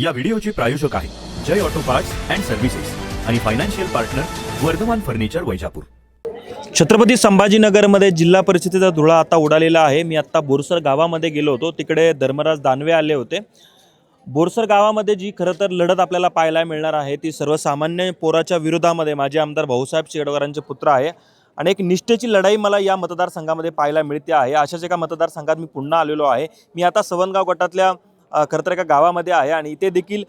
या व्हिडिओचे प्रायोजक आहे Jay auto parts and services आणि financial partner Vardhaman furniture Vaijapur. Chhatrapati संभाजीनगरमध्ये जिल्हा परिषदेचा धुळा आता उडालेला आहे. मी आत्ता बोरसर गावामध्ये गेलो होतो. तिकडे धर्मराज दानवे आले होते. बोरसर गावामध्ये जी खरं तर लढत आपल्याला पाहायला मिळणार आहे ती सर्वसामान्य पोराच्या विरोधामध्ये माझे आमदार भाऊसाहेब शेडवकरांचे पुत्र आहे. आणि एक निष्ठेची लढाई मला या मतदारसंघामध्ये पाहायला मिळते आहे. अशाच एका मतदारसंघात मी पुन्हा आलेलो आहे. मी आता सवनगाव गटातल्या खरं तर एका गावामध्ये आहे आणि इथे देखील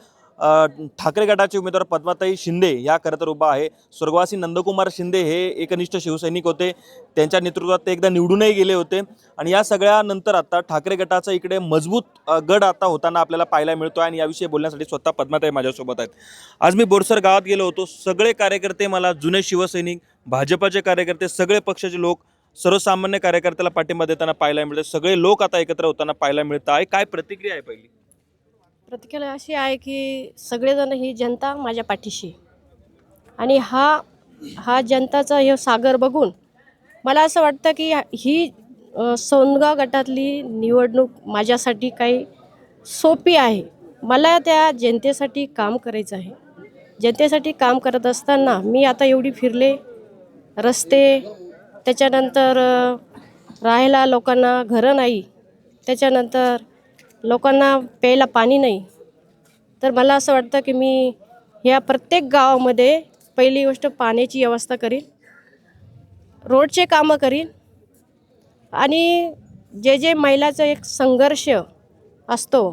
ठाकरे गटाचे उमेदवार पद्माताई शिंदे या खरं तर उभा आहे. स्वर्गवासी नंदकुमार शिंदे हे एकनिष्ठ शिवसैनिक होते. त्यांच्या नेतृत्वात ते एकदा निवडूनही गेले होते. आणि या सगळ्यानंतर आता ठाकरे गटाचा इकडे मजबूत गड आता होताना आपल्याला पाहायला मिळतो आहे आणि याविषयी बोलण्यासाठी स्वतः पद्माताई माझ्यासोबत आहेत. आज मी बोरसर गावात गेलो होतो. सगळे कार्यकर्ते मला जुने शिवसैनिक भाजपाचे कार्यकर्ते सगळे पक्षाचे लोक सर्वसामान्य कार्यकर्त्याला पाठिंबा देताना पाहायला मिळतो. सगळे लोक आता एकत्र होताना पाहायला मिळत. आहे काय प्रतिक्रिया आहे पहिली? प्रतिक्रिया अशी आहे की सगळेजण ही जनता माझ्या पाठीशी आणि हा हा जनताचा हे सागर बघून मला असं वाटतं की ही सोनगाव गटातली निवडणूक माझ्यासाठी काही सोपी आहे. मला त्या जनतेसाठी काम करायचं आहे. जनतेसाठी काम करत असताना मी आता एवढी फिरले रस्ते त्याच्यानंतर राहायला लोकांना घरं नाही. त्याच्यानंतर लोकांना प्यायला पाणी नाही. तर मला असं वाटतं की मी ह्या प्रत्येक गावामध्ये पहिली गोष्ट पाण्याची व्यवस्था करीन. रोडचे कामं करीन. आणि जे जे महिलाचं एक संघर्ष असतो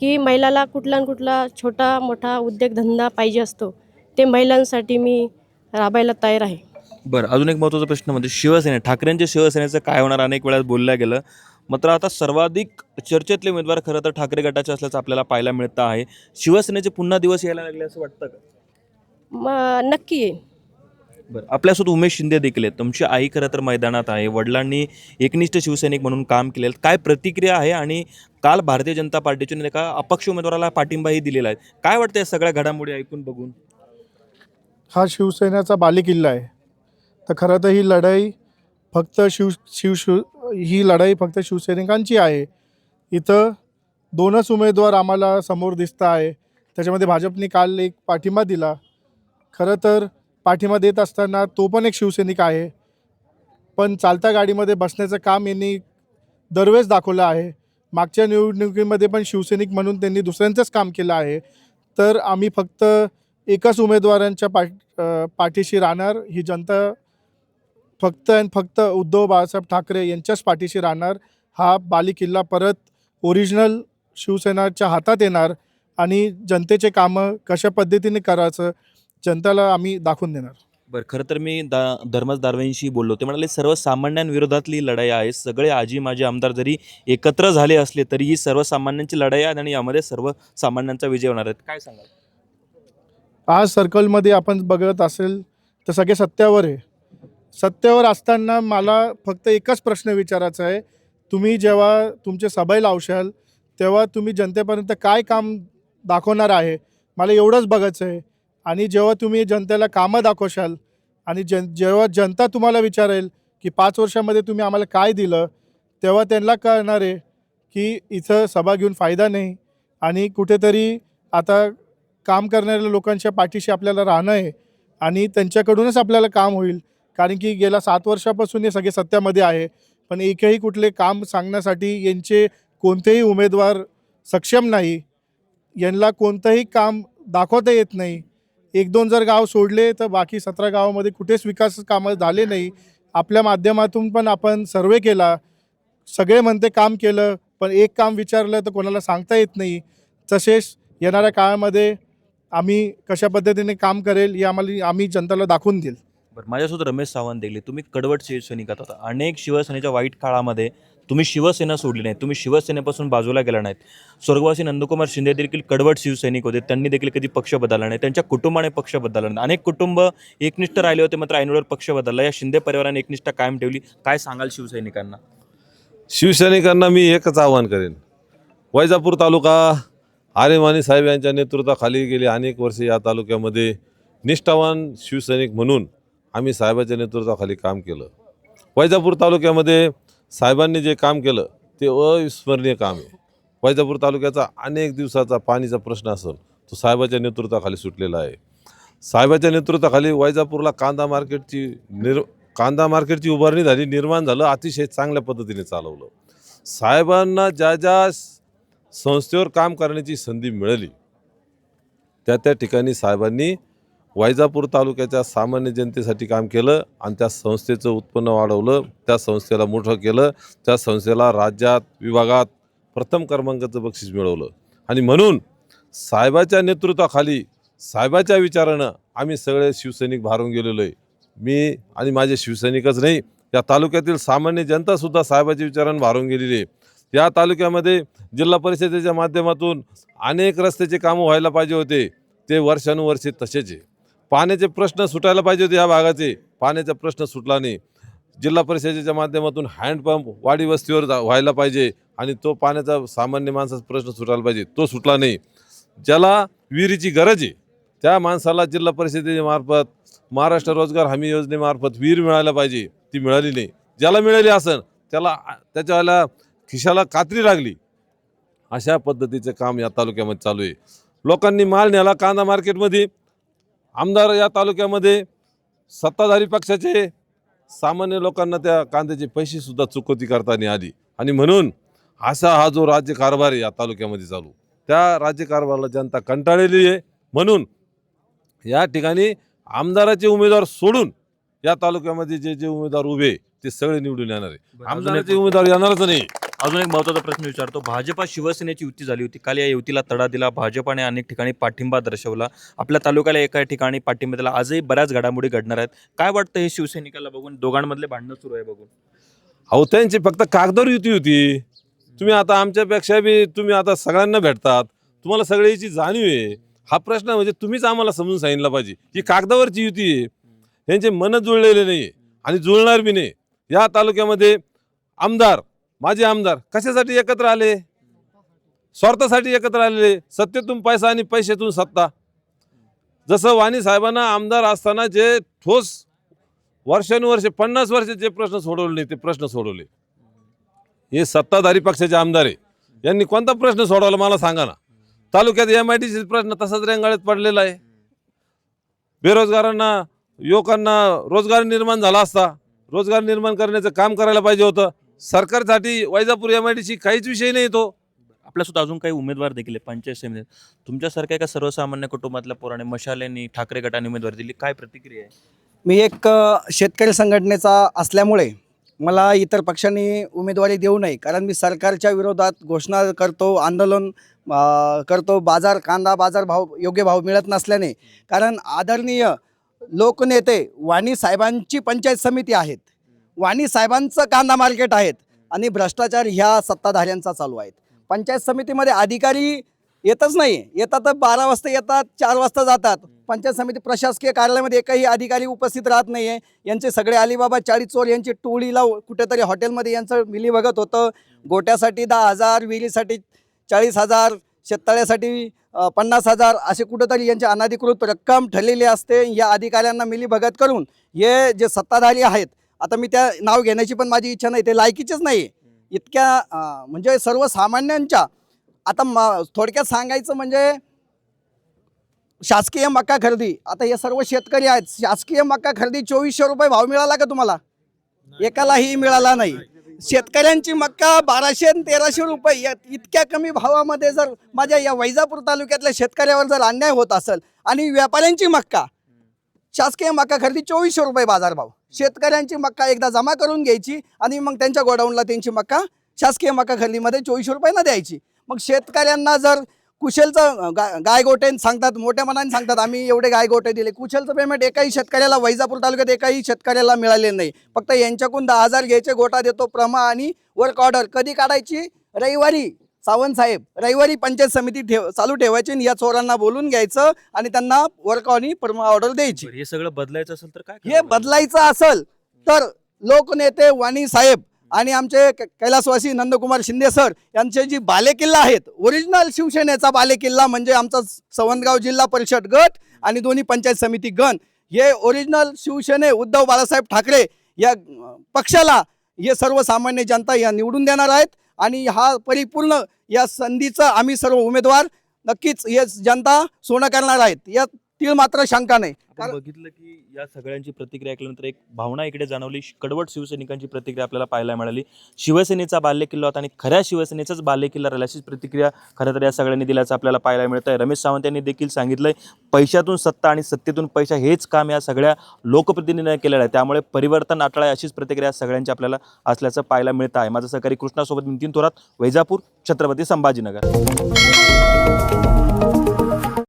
की महिलाला कुठला न कुठला छोटा मोठा उद्योगधंदा पाहिजे असतो ते महिलांसाठी मी राबायला तयार आहे. बरं अजून एक महत्त्वाचा प्रश्न म्हणजे शिवसेना ठाकरेंच्या शिवसेनेचं काय होणार? अनेक वेळा बोललं गेलं. मात्र आता सर्वाधिक चर्चेतले उमेदवार खरं तर ठाकरे गटाचे असल्याचं आपल्याला पाहायला मिळतं आहे. शिवसेनेचे पुन्हा दिवस यायला लागले असं वाटतं का? नक्की. येईन बरं आपल्यासोबत उमेश शिंदे देखील आहेत. तुमची आई खरं तर मैदानात आहे. वडिलांनी एकनिष्ठ शिवसैनिक म्हणून काम केलेलं. काय प्रतिक्रिया आहे आणि काल भारतीय जनता पार्टीच्या एका अपक्ष उमेदवाराला पाठिंबाही दिलेला आहे? काय वाटतं या सगळ्या घडामोडी ऐकून बघून? हा शिवसेनेचा बालेकिल्ला आहे. तर खरं तर ही लढाई फक्त शिव शिव शिव ही लढाई फक्त शिवसैनिकांची आहे. इथं दोनच उमेदवार आम्हाला समोर दिसत आहे. त्याच्यामध्ये भाजपने काल एक पाठिंबा दिला. खरं तर पाठिंबा देत असताना तो पण एक शिवसैनिक आहे. पण चालत्या गाडीमध्ये बसण्याचं काम यांनी दरवेळेस दाखवलं आहे. मागच्या निवडणुकीमध्ये पण शिवसैनिक म्हणून त्यांनी दुसऱ्यांचंच काम केलं आहे. तर आम्ही फक्त एकाच उमेदवारांच्या पाठ पाठीशी राहणार. ही जनता फक्त आणि फक्त उद्धव बाळासाहेब ठाकरे यांच्याच पाठीशी राहणार. हा बालेकिल्ला परत ओरिजिनल शिवसेनाच्या हातात येणार आणि जनतेचे कामं कशा पद्धतीने करायचं जनतेला आम्ही दाखवून देणार. बरं खरं तर मी दा धर्मज दारवेंशी बोललो ते म्हणाले सर्वसामान्यांविरोधातली लढाई आहे सगळे आजी माझे आमदार जरी एकत्र झाले असले तरी ही सर्वसामान्यांची लढाई आहे आणि यामध्ये सर्वसामान्यांचा विजय होणार आहे. काय सांगाल? आज सर्कलमध्ये आपण बघत असेल तर सगळे सत्यावर आहे. सत्तेवर असताना मला फक्त एकच प्रश्न विचारायचा आहे. तुम्ही जेव्हा तुमचे सभय लावशाल तेव्हा तुम्ही जनतेपर्यंत काय काम दाखवणार आहे? मला एवढंच बघायचं आहे. आणि जेव्हा तुम्ही जनतेला कामं दाखवशाल आणि जन जेव्हा जनता तुम्हाला विचारेल की पाच वर्षामध्ये तुम्ही आम्हाला काय दिलं तेव्हा त्यांना कळणार आहे की इथं सभा घेऊन फायदा नाही. आणि कुठेतरी आता काम करणाऱ्या लोकांच्या पाठीशी आपल्याला राहणं आहे. आणि त्यांच्याकडूनच आपल्याला काम होईल. कारण की गेल्या सात वर्षापासून हे सगळे सत्यामध्ये आहे. पण एकही कुठले काम सांगण्यासाठी यांचे कोणतेही उमेदवार सक्षम नाही. यांना कोणतंही काम दाखवता येत नाही. एक दोन जर गाव सोडले तर बाकी सतरा गावामध्ये कुठेच विकास कामं झाले नाही. आपल्या माध्यमातून पण आपण सर्वे केला. सगळे म्हणते काम केलं पण एक काम विचारलं तर कोणाला सांगता येत नाही. तसेच येणाऱ्या काळामध्ये आम्ही कशा पद्धतीने काम करेल हे आम्हाला आम्ही जनतेला दाखवून देईल. बरं माझ्यासोबत रमेश सावंत देखील तुम्ही कडवट शिवसैनिक होता अनेक शिवसेनेच्या वाईट काळामध्ये तुम्ही शिवसेना सोडली नाही तुम्ही शिवसेनेपासून बाजूला गेला नाहीत. स्वर्गवासी नंदकुमार शिंदे देखील कडवट शिवसैनिक होते. त्यांनी देखील कधी पक्ष बदलला नाही. त्यांच्या कुटुंबाने पक्ष बदलला नाही. अनेक कुटुंब एकनिष्ठ राहिले होते मात्र ऐनवेळेवर पक्ष बदलला. या शिंदे परिवाराने एकनिष्ठ कायम ठेवली. काय सांगाल शिवसैनिकांना? शिवसैनिकांना मी एकच आवाहन करेन. वैजापूर तालुका आरेमानी साहेब यांच्या नेतृत्वाखाली गेली अनेक वर्षे या तालुक्यामध्ये निष्ठावान शिवसैनिक म्हणून आम्ही साहेबाच्या नेतृत्वाखाली काम केलं. वैजापूर तालुक्यामध्ये साहेबांनी जे काम केलं ते अविस्मरणीय काम आहे. वैजापूर तालुक्याचा अनेक दिवसाचा पाणीचा प्रश्न असेल तो साहेबाच्या नेतृत्वाखाली सुटलेला आहे. साहेबाच्या नेतृत्वाखाली वैजापूरला कांदा मार्केटची निर् कांदा मार्केटची उभारणी झाली निर्माण झालं अतिशय चांगल्या पद्धतीने चालवलं. साहेबांना ज्या ज्या संस्थेवर काम करण्याची संधी मिळाली त्या त्या ठिकाणी साहेबांनी वैजापूर तालुक्याच्या सामान्य जनतेसाठी काम केलं आणि त्या संस्थेचं उत्पन्न वाढवलं. त्या संस्थेला मोठं केलं. त्या संस्थेला राज्यात विभागात प्रथम क्रमांकाचं बक्षीस मिळवलं. आणि म्हणून साहेबाच्या नेतृत्वाखाली साहेबाच्या विचारानं आम्ही सगळे शिवसैनिक भारून गेलेलो आहे. मी आणि माझे शिवसैनिकच नाही या तालुक्यातील सामान्य जनतासुद्धा साहेबाच्या विचारानं भारून गेलेली आहे. या तालुक्यामध्ये जिल्हा परिषदेच्या माध्यमातून अनेक रस्त्याचे कामं व्हायला पाहिजे होते. ते वर्षानुवर्षे तसेच आहे. पाण्याचे प्रश्न सुटायला पाहिजे होते या भागाचे. पाण्याचा प्रश्न सुटला नाही. जिल्हा परिषदेच्या माध्यमातून हँडपंप वाडी वस्तीवर जा- व्हायला पाहिजे आणि तो पाण्याचा सामान्य माणसाचा प्रश्न सुटायला पाहिजे. तो सुटला नाही. ज्याला विहिरीची गरज आहे त्या माणसाला जिल्हा परिषदेच्या मार्फत महाराष्ट्र रोजगार हमी योजनेमार्फत विहीर मिळायला पाहिजे ती मिळाली नाही. ज्याला मिळाली असन त्याला त्याच्याला खिशाला कात्री लागली. अशा पद्धतीचं काम या तालुक्यामध्ये चालू आहे. लोकांनी माल नेला कांदा मार्केटमध्ये आमदार या तालुक्यामध्ये सत्ताधारी पक्षाचे सामान्य लोकांना त्या कांद्याचे पैसेसुद्धा चुकवती करताना आली. आणि म्हणून असा हा जो राज्य कारभार आहे या तालुक्यामध्ये चालू. त्या राज्य कारभाराला जनता कंटाळलेली आहे. म्हणून या ठिकाणी आमदाराचे उमेदवार सोडून या तालुक्यामध्ये जे जे उमेदवार उभे ते सगळे निवडून येणार आहे. आमदाराचे उमेदवार येणारच नाही. अजून एक महत्त्वाचा प्रश्न विचारतो. भाजपा शिवसेनेची युती झाली होती. काल या युतीला तडा दिला. भाजपाने अनेक ठिकाणी पाठिंबा दर्शवला. आपल्या तालुक्याला एका ठिकाणी पाठिंबा दिला. आजही बऱ्याच घडामोडी घडणार आहेत. काय वाटतं हे शिवसैनिकाला बघून? दोघांमधले भांडणं सुरू आहे बघून. अहो त्यांची फक्त कागदावर युती होती. तुम्ही आता आमच्यापेक्षा बी तुम्ही आता सगळ्यांना भेटतात. तुम्हाला सगळ्याची जाणीव आहे. हा प्रश्न म्हणजे तुम्हीच आम्हाला समजून सांगितलं पाहिजे. ही कागदावरची युती आहे. यांचे मन जुळलेले नाही आणि जुळणार बी नाही. या तालुक्यामध्ये आमदार माझे आमदार कशासाठी एकत्र आले? स्वार्थासाठी एकत्र आलेले सत्तेतून पैसा आणि पैशातून सत्ता. जसं वाणी साहेबांना आमदार असताना जे ठोस वर्षानुवर्षे पन्नास वर्ष जे प्रश्न सोडवले ते प्रश्न सोडवले. हे सत्ताधारी पक्षाचे आमदार आहे. यांनी कोणता प्रश्न सोडवला मला सांगा ना. तालुक्यात एम आय टी प्रश्न तसाच रेंगाळ्यात पडलेला आहे. बेरोजगारांना युवकांना रोजगार निर्माण झाला असता रोजगार निर्माण करण्याचं काम करायला पाहिजे होतं. सरकारसाठी वैजापूर एम आय टी काहीच विषय नाही तो. आपल्यासुद्धा अजून काही उमेदवार देखील आहे पंचायत समितीत तुमच्यासारख्या एका सर्वसामान्य कुटुंबातल्या पोराने मशालेनी ठाकरे गटाने उमेदवारी दिली. काय प्रतिक्रिया आहे? मी एक शेतकरी संघटनेचा असल्यामुळे मला इतर पक्षांनी उमेदवारी देऊ नये कारण मी सरकारच्या विरोधात घोषणा करतो आंदोलन करतो. बाजार कांदा बाजार भाव योग्य भाव मिळत नसल्याने. कारण आदरणीय लोकनेते वाणी साहेबांची पंचायत समिती आहेत. वाणी साहेबांचं कांदा मार्केट आहेत आणि भ्रष्टाचार ह्या सत्ताधाऱ्यांचा चालू आहेत. पंचायत समितीमध्ये अधिकारी येतच नाही येतात तर बारा वाजता येतात चार वाजता जातात. पंचायत समिती प्रशासकीय कार्यालयामध्ये एकही अधिकारी उपस्थित राहत नाही आहे यांचे सगळे अलिबाबा चाळी चोर यांची टोळीला कुठेतरी हॉटेलमध्ये यांचं मिलीभगत होतं. गोट्यासाठी दहा हजार विहिरीसाठी चाळीस हजार शेततळ्यासाठी पन्नास हजार असे कुठंतरी यांची अनाधिकृत रक्कम ठरलेली असते. या अधिकाऱ्यांना मिलीभगत करून हे जे सत्ताधारी आहेत आता मी त्या नाव घेण्याची पण माझी इच्छा नाही ते लायकीचेच नाही इतक्या म्हणजे सर्वसामान्यांच्या आता म थोडक्यात सांगायचं म्हणजे शासकीय मका खरेदी आता हे सर्व शेतकरी आहेत शासकीय मका खरेदी चोवीसशे रुपये भाव मिळाला का तुम्हाला? एकालाही मिळाला नाही. शेतकऱ्यांची मक्का बाराशे आणि तेराशे रुपये या इतक्या कमी भावामध्ये जर माझ्या या वैजापूर तालुक्यातल्या शेतकऱ्यावर जर अन्याय होत असेल आणि व्यापाऱ्यांची मक्का शासकीय मक्का खरेदी चोवीसशे रुपये बाजारभाव शेतकऱ्यांची मक्का एकदा जमा करून घ्यायची आणि मग त्यांच्या गोडाऊनला त्यांची मक्का शासकीय मक्का खरेदीमध्ये चोवीसशे रुपयानं द्यायची. मग शेतकऱ्यांना जर कुशलचं गा गायगोटे सांगतात मोठ्या मनाने सांगतात आम्ही एवढे गायगोटे दिले. कुशलचं पेमेंट एकाही शेतकऱ्याला वैजापूर तालुक्यात एकाही शेतकऱ्याला मिळाले नाही. फक्त यांच्याकडून दहा हजार घ्यायचे गोटा देतो प्रमा आणि वर्क ऑर्डर कधी काढायची? रविवारी. सावंत साहेब रविवारी पंचायत समिती ठेव चालू ठेवायची आणि या चोरांना बोलून घ्यायचं आणि त्यांना वर्क आणि परमा ऑर्डर द्यायची हे सगळं बदलायचं असेल तर काय हे? बदलायचं असेल तर लोकनेते वाणी साहेब आणि आमचे कैलासवासी नंदकुमार शिंदे सर यांचे जी बालेकिल्ला आहेत ओरिजिनल शिवसेनेचा बालेकिल्ला म्हणजे आमचा सवंतगाव जिल्हा परिषद गट आणि दोन्ही पंचायत समिती गण हे ओरिजिनल शिवसेने उद्धव बाळासाहेब ठाकरे या पक्षाला हे सर्वसामान्य जनता या निवडून देणार आहेत आणि हा परिपूर्ण या संधीचा आम्ही सर्व उमेदवार नक्कीच हे जनता सोनं करणार आहेत. यातील मात्र शंका नाही. आपण बघितलं की या सगळ्यांची प्रतिक्रिया ऐकल्यानंतर एक भावना इकडे जाणवली. कडवट शिवसैनिकांची प्रतिक्रिया आपल्याला पाहायला मिळाली. शिवसेनेचा बाल्यकिल्ला होता आणि खऱ्या शिवसेनेचाच बाल्यकिल्ला राहिला अशीच प्रतिक्रिया खरं तर या सगळ्यांनी दिल्याचं आपल्याला पाहायला मिळतं आहे रमेश सावंत यांनी देखील सांगितलंय पैशातून सत्ता आणि सत्तेतून पैसा हेच काम या सगळ्या लोकप्रतिनिधींनी केलेलं आहे. त्यामुळे परिवर्तन अटळ आहे अशीच प्रतिक्रिया सगळ्यांची आपल्याला असल्याचं पाहायला मिळतं आहे. माझं सहकारी कृष्णासोबत नितीन थोरात वैजापूर छत्रपती संभाजीनगर.